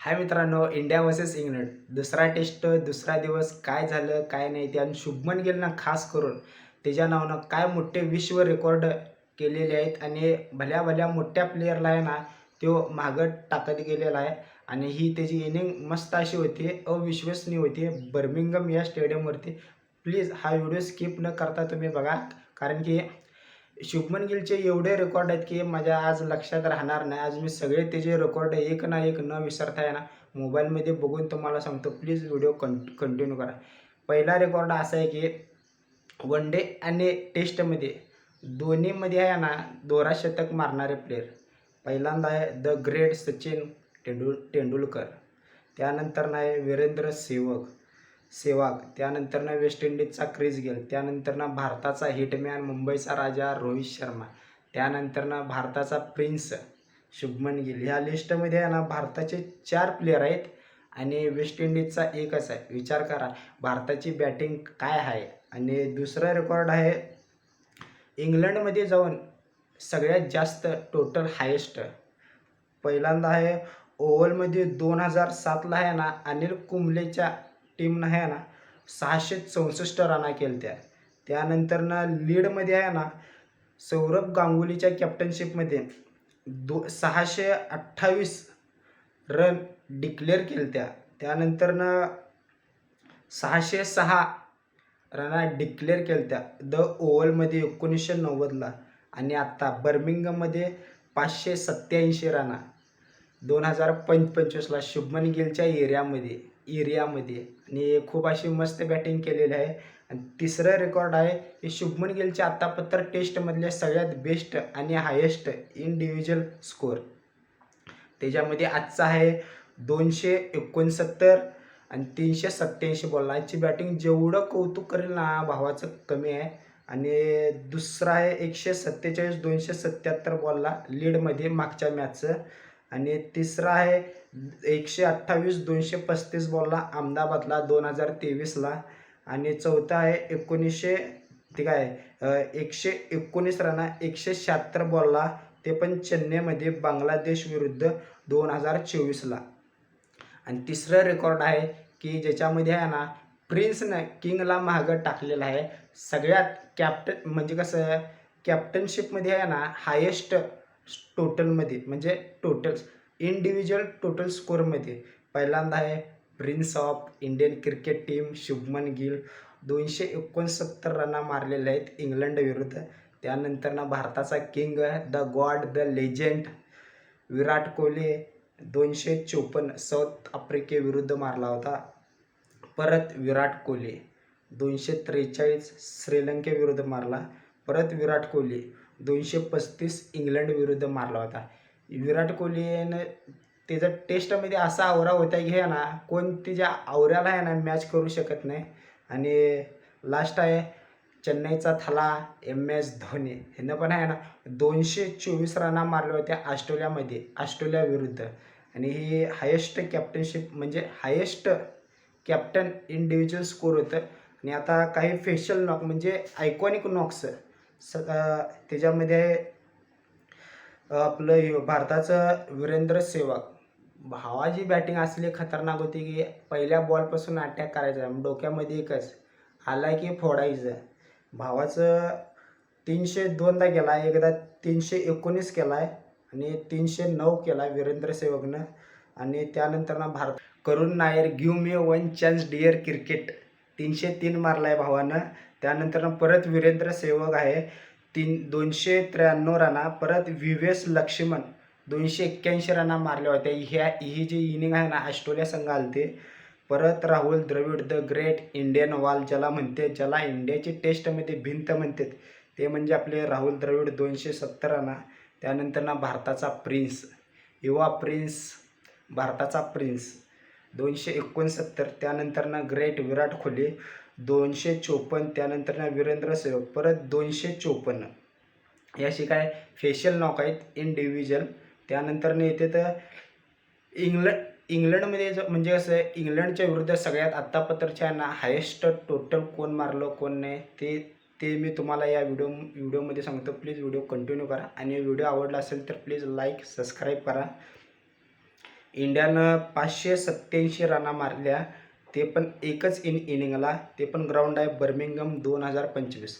हाय मित्रांनो India versus England. दुसरा test दुसरा दिवस काय झालं काय नाही ते आणि शुभमन गिलनं खास करून त्याच्या नावानं काय मोठे विश्व रेकॉर्ड केलेले आहेत आणि भल्या भल्या मोठ्या प्लेयरला आहे ना तो मागं टाकत गेलेला आहे आणि ही त्याची इनिंग मस्त अशी होती अविश्वसनीय होती. बर्मिंगम या स्टेडियमवरती प्लीज हा व्हिडिओ स्किप न करता तुम्ही बघा कारण की शुभमन गिलचे एवढे रेकॉर्ड आहेत की माझ्या आज लक्षात राहणार नाही. आज मी सगळे त्याचे रेकॉर्ड एक ना एक न विसरता आहे ना मोबाईलमध्ये बघून तुम्हाला सांगतो. प्लीज व्हिडिओ कं कंटिन्यू करा. पहिला रेकॉर्ड असा आहे की वन डे आणि टेस्टमध्ये दोन्हीमध्ये आहे ना दोरा शतक मारणारे प्लेयर पहिल्यांदा आहे द ग्रेट सचिन तेंडुल तेंडुलकर. त्यानंतर नाही वीरेंद्र सेवक सेवाग त्यानंतर ना वेस्ट इंडिजचा क्रिस गेल. त्यानंतर ना भारताचा हिटमॅन मुंबईचा राजा रोहित शर्मा. त्यानंतर ना भारताचा प्रिन्स शुभमन गिल. ह्या लिस्टमध्ये आहे ना भारताचे चार प्लेयर आहेत आणि वेस्ट इंडिजचा एकच आहे. विचार करा भारताची बॅटिंग काय आहे? आणि दुसरा रेकॉर्ड आहे इंग्लंडमध्ये जाऊन सगळ्यात जास्त टोटल हायेस्ट पहिल्यांदा आहे ओव्हलमध्ये दोन हजार सातला आहे ना अनिल कुंबलेच्या टीमनं आहे ना सहाशे चौसष्ट रना केल्या त्यानंतरनं त्यानंतर ना लीडमध्ये आहे ना सौरभ गांगुलीच्या कॅप्टनशिपमध्ये दो सहाशे अठ्ठावीस रन डिक्लेअर केल्या त्या त्यानंतर ना सहाशे सहा रना डिक्लेअर केल्या द ओव्हलमध्ये एकोणीसशे नव्वदला आणि आत्ता बर्मिंगममध्ये पाचशे सत्याऐंशी रना. दोन हजार पंच पंचवीसला शुभमन गिलच्या एरियामध्ये एरियामध्ये. आणि खूप अशी मस्त बॅटिंग केलेली आहे. आणि तिसरं रेकॉर्ड आहे की शुभमन गिलचे आत्तापत्र टेस्टमधले सगळ्यात बेस्ट आणि हायेस्ट इंडिव्हिज्युअल स्कोअर त्याच्यामध्ये आजचा आहे दोनशे एकोणसत्तर आणि तीनशे सत्त्याऐंशी बॉल आजची बॅटिंग जेवढं कौतुक करेल ना भावाचं कमी आहे. आणि दुसरा आहे एकशे सत्तेचाळीस दोनशे सत्याहत्तर बॉलला लीडमध्ये मागच्या मॅचचं आणि तिसरा आहे एकशे अठ्ठावीस दोनशे पस्तीस बॉलला अहमदाबादला दोन हजार तेवीसला आणि चौथा आहे एकोणीसशे ठीक आहे एकशे एकोणीस रना एकशे शहात्तर बॉलला ते पण चेन्नईमध्ये बांगलादेश विरुद्ध दोन हजार चोवीसला आणि तिसरं रेकॉर्ड आहे की ज्याच्यामध्ये आहे ना प्रिन्सनं किंगला मागं टाकलेलं आहे. सगळ्यात कॅप्टन म्हणजे कसं कॅप्टनशिपमध्ये आहे ना हायेस्ट टोटलमध्ये म्हणजे टोटल्स इंडिव्हिज्युअल टोटल स्कोअरमध्ये पहिल्यांदा आहे prince of Indian cricket team Shubman Gill. दोनशे एकोणसत्तर रना मारलेले आहेत इंग्लंड विरुद्ध. त्यानंतर ना भारताचा king the god the legend Virat Kohli. दोनशे चोपन्न साऊथ आफ्रिकेविरुद्ध मारला होता. परत विराट कोहली. दोनशे त्रेचाळीस श्रीलंकेविरुद्ध मारला. परत विराट कोहली. दोनशे पस्तीस इंग्लंड विरुद्ध मारला होता. विराट कोहलीनं त्याचा टेस्टमध्ये असा आवरा होता की हे ना कोण तिच्या आवऱ्याला आहे ना मॅच करू शकत नाही. आणि लास्ट आहे चेन्नईचा थला एम एस धोनी. ह्यानं पण आहे ना दोनशे चोवीस रना मारल्या होत्या ऑस्ट्रेलियामध्ये ऑस्ट्रेलिया विरुद्ध. आणि ही हायेस्ट कॅप्टनशिप म्हणजे हायेस्ट कॅप्टन इंडिव्हिज्युअल स्कोर होतं. आणि आता काही फेशियल नॉक म्हणजे आयकॉनिक नॉक्स स त्याच्यामध्ये आपलं भारताचं वीरेंद्र सेवक भावाची बॅटिंग असली खतरनाक होती की पहिल्या बॉलपासून अटॅक करायचा. डोक्यामध्ये एकच आला की फोडायचं. भावाचं तीनशे दोनदा केला एकदा तीनशे एकोणीस केला आहे आणि तीनशे नऊ केला वीरेंद्र सेवकनं आणि त्यानंतर ना Bharat Karun Nair give me one chance dear cricket तीनशे तीन मारला आहे भावानं. त्यानंतर परत वीरेंद्र सेवक आहे. तीन दोनशे त्र्याण्णव रना परत विवेस लक्ष्मण दोनशे एक्क्याऐंशी रना मारल्या होत्या. ह्या ही जी इनिंग आहे ना ऑस्ट्रेलिया संघ आलते परत Rahul Dravid the great Indian wall ज्याला म्हणते ज्याला इंडियाची टेस्टमध्ये भिंत म्हणतात ते म्हणजे आपले राहुल द्रविड दोनशे सत्तर रना. त्यानंतर ना भारताचा प्रिन्स युवा प्रिन्स भारताचा प्रिन्स दोनशे एकोणसत्तर. त्यानंतर ना ग्रेट विराट कोहली दोनशे चोपन्न त्यानंतर ना वीरेंद्र सेवक परत दोनशे चोपन्न. याशी काय फेशियल नॉक आहेत इंडिव्हिज्युअल त्यानंतर येते तर इंग्लंड इंग्लंडमध्ये ज म्हणजे कसं आहे इंग्लंडच्या विरुद्ध सगळ्यात आत्तापत्रच्या ना हायेस्ट टोटल कोण मारलं कोण नाही ते ते मी तुम्हाला या व्हिडिओ व्हिडिओमध्ये सांगतो. प्लीज व्हिडिओ कंटिन्यू करा. आणि व्हिडिओ आवडला असेल तर प्लीज लाईक सबस्क्राईब करा. इंडियानं पाचशे सत्याऐंशी रना मारल्या. ते पण एकच इन इनिंगला ते पण ग्राउंड आहे बर्मिंगम दोन हजार पंचवीस.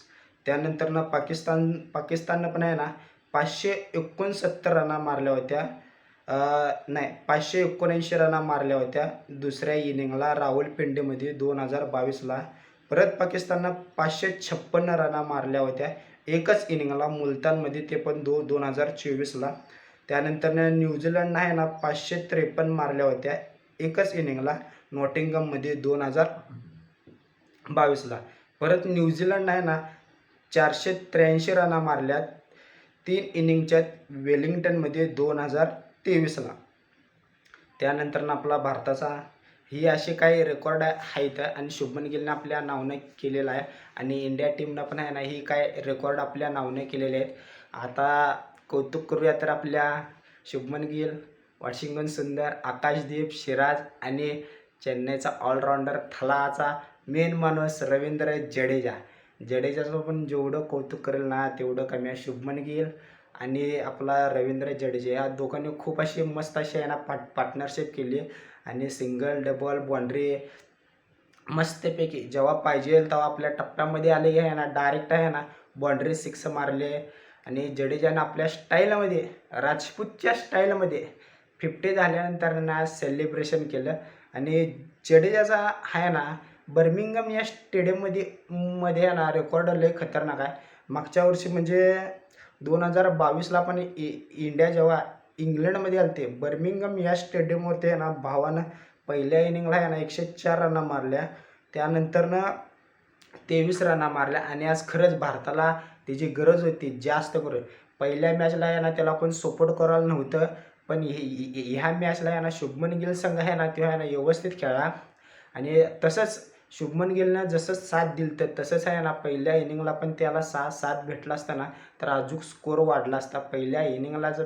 त्यानंतरनं पाकिस्तान पाकिस्ताननं पण आहे ना पाचशे एकोणसत्तर रना मारल्या होत्या. नाही पाचशे एकोणऐंशी रना मारल्या होत्या दुसऱ्या इनिंगला रावलपिंडीमध्ये दोन हजार बावीसला. परत पाकिस्ताननं पाचशे छप्पन्न रना मारल्या होत्या. एकच इनिंगला मुलतानमध्ये ते पण दो दोन हजार चोवीसला. त्यानंतरनं न्यूझीलंडनं आहे ना पाचशे त्रेपन्न मारल्या होत्या. एकच इनिंगला. नॉटिंगममध्ये दोन हजार बावीसला. परत न्यूझीलंड आहे ना चारशे त्र्याऐंशी रना मारल्यात. तीन इनिंगच्या वेलिंग्टनमध्ये दोन हजार तेवीसला. त्यानंतर आपला भारताचा ही असे काही रेकॉर्ड आहेत आणि शुभमन गिलनं आपल्या नावनं केलेलं आहे. आणि इंडिया टीमनं पण आहे ना ही काय रेकॉर्ड आपल्या नावनं केलेले आहेत. आता कौतुक करूया तर आपल्या शुभमन गिल वॉशिंग्टन सुंदर आकाशदीप शिराज आणि चेन्नईचा ऑलराऊंडर थलाचा मेन माणूस रवींद्र जडेजा. जडेजाचं पण जेवढं कौतुक करेल ना तेवढं कमी आहे. शुभमन गिल आणि आपला रवींद्र जडेजा या दोघांनी खूप अशी मस्त अशी आहे ना पार्ट पार्टनरशिप केली आणि सिंगल डबल बाउंड्री मस्तपैकी जेव्हा पाहिजे तेव्हा आपल्या टप्प्यामध्ये आले आहे ना डायरेक्ट आहे ना बाउंड्री सिक्स मारले आणि जडेजानं आपल्या स्टाईलमध्ये राजपूतच्या स्टाईलमध्ये फिफ्टी झाल्यानंतर ना सेलिब्रेशन केलं. आणि जडेजाचा आहे ना बर्मिंगम या स्टेडियममध्ये मध्ये आहे ना रेकॉर्ड लय खतरनाक आहे. मागच्या वर्षी म्हणजे दोन हजार बावीसला पण इ इंडिया जेव्हा इंग्लंडमध्ये आलते बर्मिंगम या स्टेडियमवरती आहे ना भावानं पहिल्या इनिंगला आहे ना एकशे चार रना मारल्या. त्यानंतरनं तेवीस रना मारल्या आणि आज खरंच भारताला त्याची गरज होती जास्त करून. पहिल्या मॅचला आहे ना त्याला आपण सपोर्ट करायला नव्हतं. पण ह्या मॅचला आहे ना शुभमन गिल संघ आहे ना तो आहे ना व्यवस्थित खेळला. आणि तसंच शुभमन गिलनं जसं साथ दिलं तर तसंच आहे ना पहिल्या इनिंगला पण त्याला सहा सात भेटला असताना तर अजून स्कोर वाढला असता. पहिल्या इनिंगला जर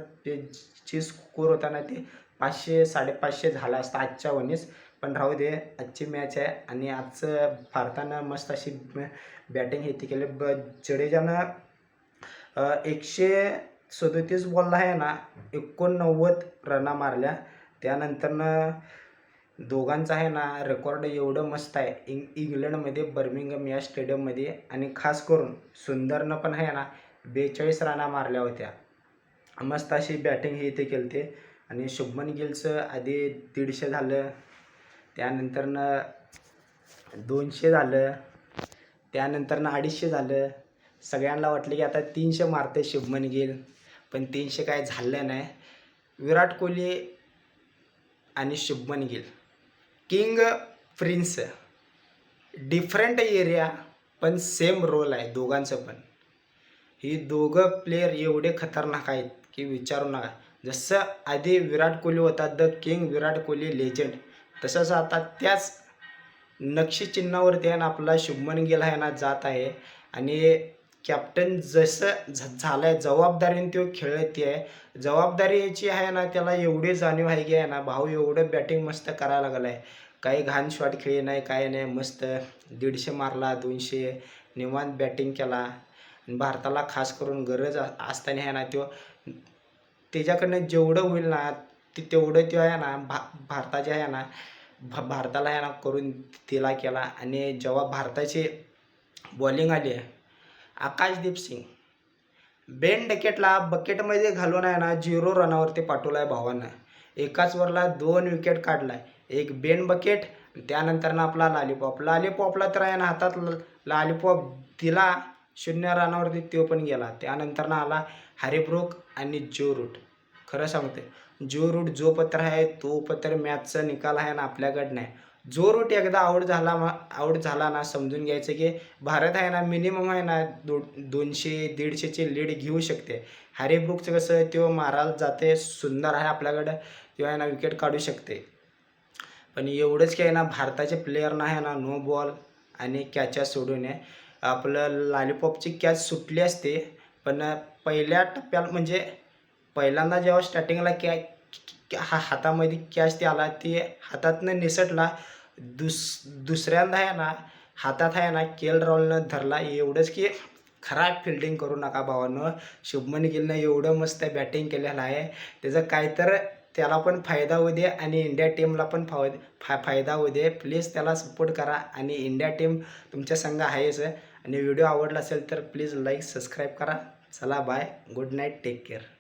जे स्कोर होता ना ते पाचशे साडेपाचशे झाला असता आजच्या वनीस पण राहू दे आजची मॅच आहे आणि आजचं भारतानं मस्त अशी बॅटिंग हे ती केली. ब जडेजानं एकशे सदतीस बॉलला आहे ना एकोणनव्वद रना मारल्या. त्यानंतरनं दोघांचं आहे ना रेकॉर्ड एवढं मस्त आहे. इंग इंग्लंडमध्ये बर्मिंगम या स्टेडियममध्ये आणि खास करून सुंदरनं पण आहे ना बेचाळीस रना मारल्या होत्या. मस्त अशी बॅटिंग हे इथे केली ते आणि शुभमन गिलचं आधी दीडशे झालं. त्यानंतरनं दोनशे झालं. त्यानंतरनं अडीचशे झालं. सगळ्यांना वाटलं की आता तीनशे मारते शुभमन गिल. पण तीनशे काय झालं नाही. विराट कोहली आणि Shubman Gill. King prince. Different area पण सेम रोल आहे दोघांचं पण. ही दोघं प्लेयर एवढे खतरनाक आहेत की विचारू नका. जसं आधी विराट कोहली होता the king Virat Kohli legend तसंच आता त्याच नक्षी चिन्हावरती आहे ना आपला शुभमन गिल आहे ना जात आहे. आणि कॅप्टन जसं झ झालं आहे जबाबदारीने तो खेळत आहे जबाबदारीची आहे ना त्याला एवढी जाणीव आहे की आहे ना भाऊ एवढं बॅटिंग मस्त करायला लागलं आहे काही घाण शॉट खेळी नाही काय नाही मस्त दीडशे मारला दोनशे निवांत बॅटिंग केला. भारताला खास करून गरज असताना आहे ना तो त्याच्याकडनं जेवढं होईल ना ते तेवढं तो आहे ना भा भारताचे आहे ना भा भारताला आहे ना करून दिला केला. आणि जेव्हा भारताची बॉलिंग आली आहे आकाशदीप सिंग. बेन डकेटला बकेटमध्ये घालून आहे ना झिरो रनावरती पाठवला आहे भावानं. एकाच वरला दोन विकेट काढलाय. एक बेन बकेट त्यानंतर ना आपला लालीपॉप लालीपॉपला तर आहे ना हातात लालीपॉप दिला शून्य रनावरती तो पण गेला. त्यानंतर ना आला हॅरीब्रुक आणि जो रूट. खरं सांगते जो रूट जो पत्र आहे तो पत्र मॅचचा निकाल आहे ना आपल्याकडनं. आहे जो रूट एकदा आवड झाला मा आऊट झाला ना समजून घ्यायचं की भारत आहे ना मिनिमम आहे ना दो दोनशे दीडशेची लीड घेऊ शकते. हॅरी ब्रुकचं कसं तो मारायला जाते सुंदर आहे आपल्याकडं तो आहे ना विकेट काढू शकते. पण एवढंच की आहे ना भारताचे प्लेयर ना आहे ना नो बॉल आणि कॅचा सोडून आहे. आपलं लॉलीपॉपची कॅच सुटली असते पण पहिल्या टप्प्याला म्हणजे पहिल्यांदा जेव्हा स्टार्टिंगला कॅ हा हातामध्ये कॅच ते आला ते हातातनं निसटला दुस दुसऱ्यांदा आहे ना हातात आहे ना केल राहुलनं धरला एवढंच की खराब फिल्डिंग करू नका भावानं. शुभमन गिलनं एवढं मस्त बॅटिंग केलेलं आहे. त्याचं काय तर त्याला पण फायदा होऊ दे आणि इंडिया टीमला पण फाव फा फायदा होऊ दे. प्लीज त्याला सपोर्ट करा आणि इंडिया टीम तुमच्या संघ आहेच. आणि व्हिडिओ आवडला असेल तर प्लीज लाईक सबस्क्राईब करा. चला bye good night take care